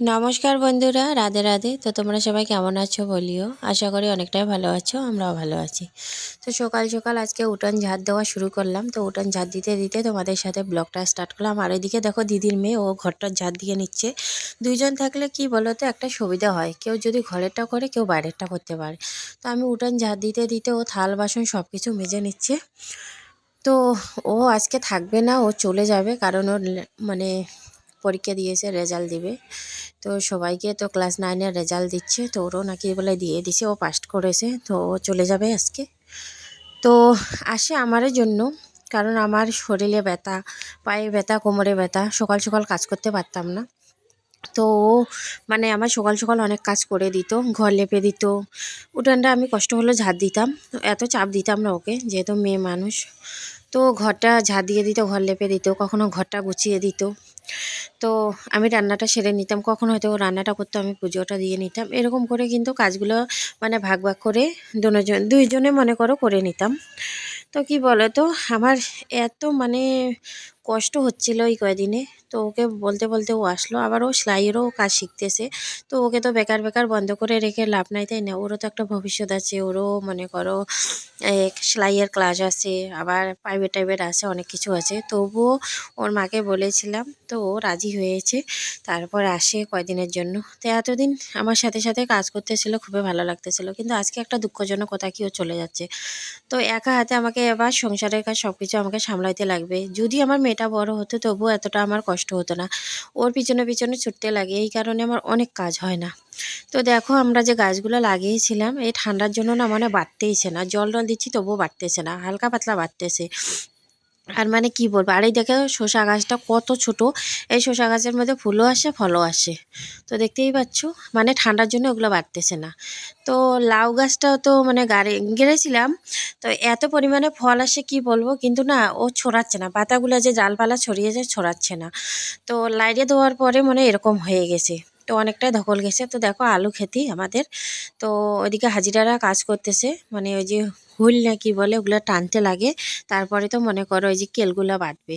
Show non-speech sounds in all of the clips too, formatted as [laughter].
নমস্কার বন্ধুরা, রাধে রাধে। তো তোমরা সবাই কেমন আছো বলিও? আশা করি অনেকটাই ভালো আছো, আমরাও ভালো আছি। তো সকাল সকাল আজকে উঠান ঝাড় দেওয়া শুরু করলাম। তো উঠান ঝাড় দিতে দিতে তোমাদের সাথে ব্লগটা স্টার্ট করলাম। আর এদিকে দেখো দিদির মেয়ে, ও ঘরটার ঝাড় দিয়ে নিচ্ছে। দুইজন থাকলে কি বলো তো একটা সুবিধা হয়। কেউ যদি ঘরেরটা করে, কেউ বাইরেরটা করতে পারে। তো আমি উঠান ঝাড় দিতে দিতে ও থাল, বাসন সব কিছু মেজে নিচ্ছে। তো ও আজকে থাকবে না, ও চলে যাবে। কারণ ওর মানে পরীক্ষা দিয়েছে রেজাল্ট দিবে। তো সবাইকে তো ক্লাস নাইনের রেজাল্ট দিচ্ছে, তো ওরও নাকি বলে দিয়ে দিছে, ও পাস করেছে, তো ও চলে যাবে আজকে। তো আসে আমারের জন্য, কারণ আমার শরীরে ব্যথা, পায়ে ব্যথা, কোমরে ব্যথা, সকাল সকাল কাজ করতে পারতাম না। তো ও মানে আমার সকাল সকাল অনেক কাজ করে দিত, ঘর লেপে দিত। উঠানটা আমি কষ্ট হলে ঝাড় দিতাম, এত চাপ দিতাম না ওকে, যেহেতু মেয়ে মানুষ। তো ঘরটা ঝাড় দিয়ে দিত, ঘর লেপে দিত, কখনো ঘরটা গুছিয়ে দিত। তো আমি রান্নাটা সেরে নিতাম। কখন হয়তো রান্নাটা করতো, আমি পুজোটা দিয়ে নিতাম। এরকম করে কিন্তু কাজগুলো মানে ভাগ ভাগ করে দুজন, দুইজনে মনে করো করে নিতাম। তো কি বলো তো আমার এত মানে কষ্ট হচ্ছিল এই কয়দিনে। তো ওকে বলতে বলতে ও আসলো। আবার ও সেলাইয়েরও কাজ শিখতেছে। তো ওকে তো বেকার বেকার বন্ধ করে রেখে লাভ নাই, তাই না? ওরও তো একটা ভবিষ্যৎ আছে। ওরও মনে করো সেলাইয়ের ক্লাস আছে। আবার প্রাইভেট টাইভেট আছে, অনেক কিছু আছে। তবুও ওর মাকে বলেছিলাম, তো ও রাজি হয়েছে। তারপর আসে কয়দিনের জন্য। তো এতদিন আমার সাথে সাথে কাজ করতেছিল, খুবই ভালো লাগতেছিল। কিন্তু আজকে একটা দুঃখজনক কথা কি ও চলে যাচ্ছে। তো একা হাতে আমাকে এবার সংসারের কাজ সব কিছু আমাকে সামলাইতে লাগবে। যদি আমার মেয়েটা বড় হতো, তবুও এতটা আমার কষ্ট হতো না। ওর পিছনে পিছনে ছুটতে লাগে, এই কারণে আমার অনেক কাজ হয় না। তো দেখো, আমরা যে গাছগুলো লাগিয়েছিলাম, এই ঠান্ডার জন্য না মানে বাড়তেইছে না। জল টল দিচ্ছি, তবুও বাড়তেছে না। হালকা পাতলা বাড়তেছে। আর মানে কি বলব? আর এই দেখো শসা গাছটা কত ছোট। এই শসা গাছের মধ্যে ফুলও আসে, ফলও আসে। তো দেখতেই পাচ্ছ? মানে ঠান্ডার জন্য ওগুলো বাড়তেছে না। তো লাউ গাছটাও তো মানে গাড়ি গেড়েছিলাম। তো এত পরিমাণে ফল আসে কি বলব? কিন্তু না, ও ছড়াচ্ছে না। পাতাগুলো যে জালপালা ছড়িয়ে যায়, ছড়াচ্ছে না। তো লাইটে দেওয়ার পরে মানে এরকম হয়ে গেছে। তো অনেকটাই ধকল গেছে। তো দেখো আলু খেতি আমাদের। তো ওইদিকে হাজিরারা কাজ করতেছে। মানে ওই যে হুইল না কি বলে, ওগুলো টানতে লাগে। তারপরে তো মনে করো ওই যে কেলগুলো বাটবে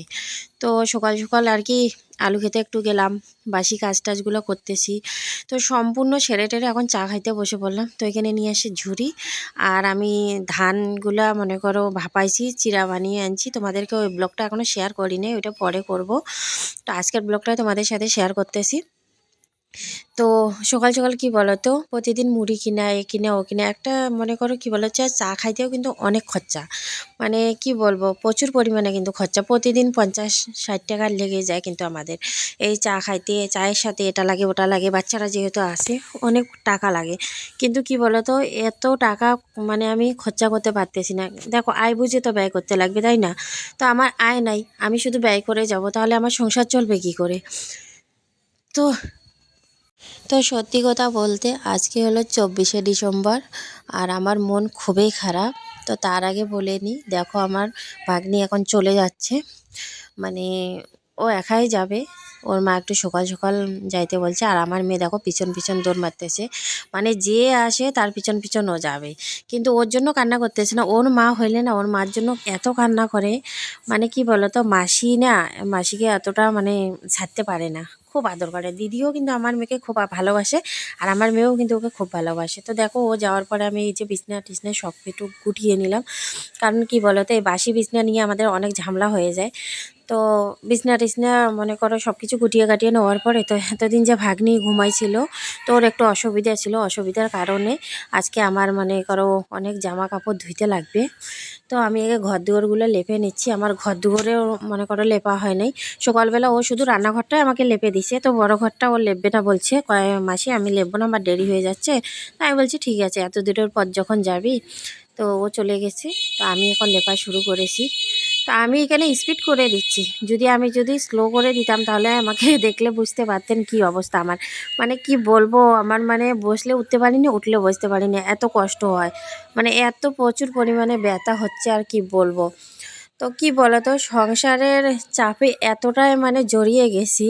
তো সকাল সকাল আর কি আলু খেতে একটু গেলাম। বাসি কাজ টাজগুলো করতেছি। তো সম্পূর্ণ সেরে টেরে এখন চা খাইতে বসে পড়লাম। তো এখানে নিয়ে আসি ঝুড়ি। আর আমি ধানগুলা মনে করো ভাপাইছি, চিরা বানিয়ে আনছি। তোমাদেরকে ওই ব্লগটা এখনও শেয়ার করিনি, ওইটা পরে করব। তো আজকের ব্লগটাই তোমাদের সাথে শেয়ার করতেছি। তো সকাল সকাল কি বলো তো প্রতিদিন মুড়ি কিনা, এ কিনা, ও কিনা, একটা মনে করো কি বলো চা চা খাইতেও কিন্তু অনেক খরচা। মানে কি বলব, প্রচুর পরিমাণে কিন্তু খরচা। প্রতিদিন পঞ্চাশ ষাট টাকা লেগে যায় কিন্তু আমাদের। এই চা খাইতে, চায়ের সাথে এটা লাগে, ওটা লাগে, বাচ্চারা যেহেতু আসে অনেক টাকা লাগে। কিন্তু কি বলো তো এত টাকা মানে আমি খরচা করতে পারতেছি না। দেখো, আয় বুঝে তো ব্যয় করতে লাগবে, তাই না? তো আমার আয় নাই, আমি শুধু ব্যয় করে যাব, তাহলে আমার সংসার চলবে কি করে? তো তো সত্যি কথা বলতে আজকে হলো চব্বিশে ডিসেম্বর আর আমার মন খুবই খারাপ। তো তার আগে বলে নিই, দেখো আমার ভাগ্নি এখন চলে যাচ্ছে। মানে ও একাই যাবে। ওর মা একটু সকাল সকাল যাইতে বলছে। আর আমার মেয়ে দেখো পিছন পিছন দৌড় মারতেছে। মানে যে আসে তার পিছন পিছন ও যাবে। কিন্তু ওর জন্য কান্না করতেছে না। ওর মা হইলে না, ওর মার জন্য এত কান্না করে। মানে কি বলতো, মাসি না, মাসিকে এতটা মানে ছাড়তে পারে না। খুব আদর করে। দিদিও কিন্তু আমার মেয়েকে খুব ভালোবাসে আর আমার মেয়েও কিন্তু ওকে খুব ভালোবাসে। তো দেখো, ও যাওয়ার পরে আমি এই যে বিছনা টিছনা সব একটু গুটিয়ে নিলাম। কারণ কি বলতো, এই বাসি বিছনা নিয়ে আমাদের অনেক ঝামেলা হয়ে যায়। তো বিছনা টিছনা মনে করো সব কিছু গুটিয়ে কাটিয়ে নেওয়ার পরে তো এতদিন যে ভাগ্নি ঘুমাইছিল, তো ওর একটু অসুবিধা ছিল। অসুবিধার কারণে আজকে আমার মনে করো অনেক জামা কাপড় ধুইতে লাগবে। তো আমি আগে ঘর দুয়ারগুলো লেপে নিচ্ছি। আমার ঘর দুয়ারেও মনে করো লেপা হয় নাই। সকালবেলা ও শুধু রান্নাঘরটাই আমাকে লেপে দিছে। তো বড় ঘরটা ও লেপবে না বলছে। কয় মাসি, আমি লেপবো না, আমার দেরি হয়ে যাচ্ছে। তাই আমি বলছি, ঠিক আছে, এত দূরের পর যখন যাবি। তো ও চলে গেছে। তো আমি এখন লেপা শুরু করেছি। আমি এখানে স্পিড করে দিচ্ছি। যদি আমি যদি স্লো করে দিতাম, তাহলে আমাকে [laughs] দেখলে বুঝতে পারতেন কি অবস্থা আমার। মানে কি বলব, আমার মানে বসলে উঠতে পারিনি উঠলে বসতে পারিনি। এত কষ্ট হয়। মানে এত প্রচুর পরিমাণে ব্যথা হচ্ছে আর কি বলব। তো কি বলো তো সংসারের চাপে এতটাই মানে জড়িয়ে গেছি,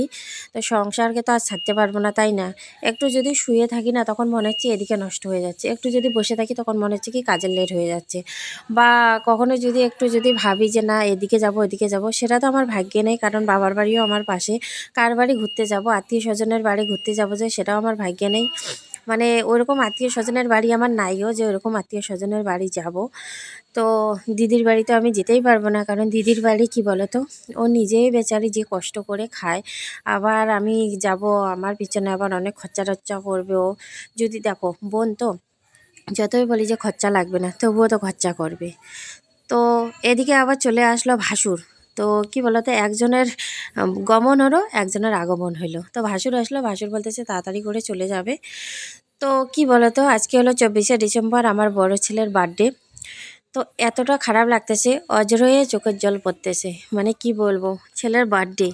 তো সংসারকে তো আর ছাড়তে পারব না, তাই না? একটু যদি শুয়ে থাকি না তখন মনে হচ্ছে এদিকে নষ্ট হয়ে যাচ্ছে। একটু যদি বসে থাকি তখন মনে হচ্ছে কি কাজের লেট হয়ে যাচ্ছে। বা কখনো যদি একটু যদি ভাবি যে না, এদিকে যাব এদিকে যাব, সেটা তো আমার ভাগ্যে নেই, কারণ বাবার বাড়িও আমার পাশে। কার বাড়ি ঘুরতে যাব, আত্মীয় স্বজনের বাড়ি ঘুরতে যাব যে, সেটাও আমার ভাগ্যে নেই। মানে ওরকম আত্মীয় স্বজনের বাড়ি আমার নাইও যে ওরকম আত্মীয় স্বজনের বাড়ি যাব। তো দিদির বাড়ি তো আমি যেতেই পারব না, কারণ দিদির বাড়ি কি বলো তো ও নিজেই বেচারি যে কষ্ট করে খায়। আবার আমি যাব, আমার পিছনে আবার অনেক খরচা টচ্চা করবে ও। যদি দেখো, বোন তো যতই বলি যে খরচা লাগবে না, তবুও তো খরচা করবে। তো এদিকে আবার চলে আসলো ভাসুর। তো কি বলতো, একজনের গমন হলো, একজনের আগমন হলো। তো ভাসুর আসলো, ভাসুর বলতেছে তাড়াতাড়ি করে চলে যাবে। তো কি বলতো, আজকে হলো চব্বিশে ডিসেম্বর, আমার বড় ছেলের বার্থডে। তো এতটা খারাপ লাগতেছে, অজরয়ে চোখের জল পড়তেছে। মানে কি বলব, ছেলের বার্থডে।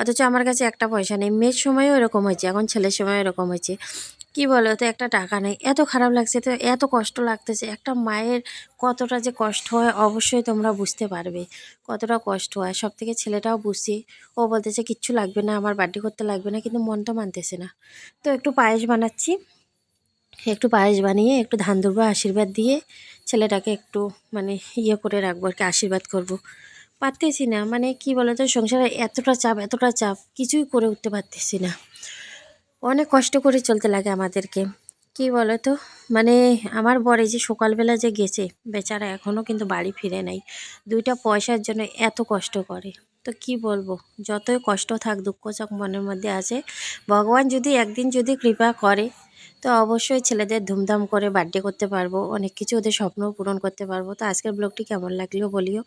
অথচ আমার কাছে একটা পয়সা নেই, মেয়ের সময়ও এরকম হয়েছে, এখন ছেলের সময়ও এরকম হয়েছে। কি বলো তো, একটা টাকা নেই। এত খারাপ লাগছে তো, এত কষ্ট লাগতেছে। একটা মায়ের কতটা যে কষ্ট হয়, অবশ্যই তোমরা বুঝতে পারবে। কতটা কষ্ট হয়। সব থেকে ছেলেটাও বুঝছি। ও বলতেছে, কিচ্ছু লাগবে না, আমার বার্থডে করতে লাগবে না। কিন্তু মনটা মানতেছে না। তো একটু পায়েস বানাচ্ছি। একটু পায়েস বানিয়ে, একটু ধান দুর্বা আশীর্বাদ দিয়ে ছেলেটাকে একটু মানে ইয়ে করে রাখব আর কি, আশীর্বাদ করব। পারতেছি না। মানে কি বলতো সংসারে এতটা চাপ এতটা চাপ, কিছুই করে উঠতে পারতেছি না। অনেক কষ্ট করে চলতে লাগে আমাদেরকে। কি বলো তো মানে আমার বরে যে সকালবেলা যে গেছে, বেচারা এখনও কিন্তু বাড়ি ফিরে নাই। দুইটা পয়সার জন্য এত কষ্ট করে। তো কি বলব? যতই কষ্ট থাক, দুঃখ চাক মনের মধ্যে আছে। ভগবান যদি একদিন যদি কৃপা করে, তো অবশ্যই ছেলেদের ধুমধাম করে বার্থডে করতে পারব। অনেক কিছু ওদের স্বপ্নও পূরণ করতে পারব। তো আজকের ব্লগটি কেমন লাগল বলিও।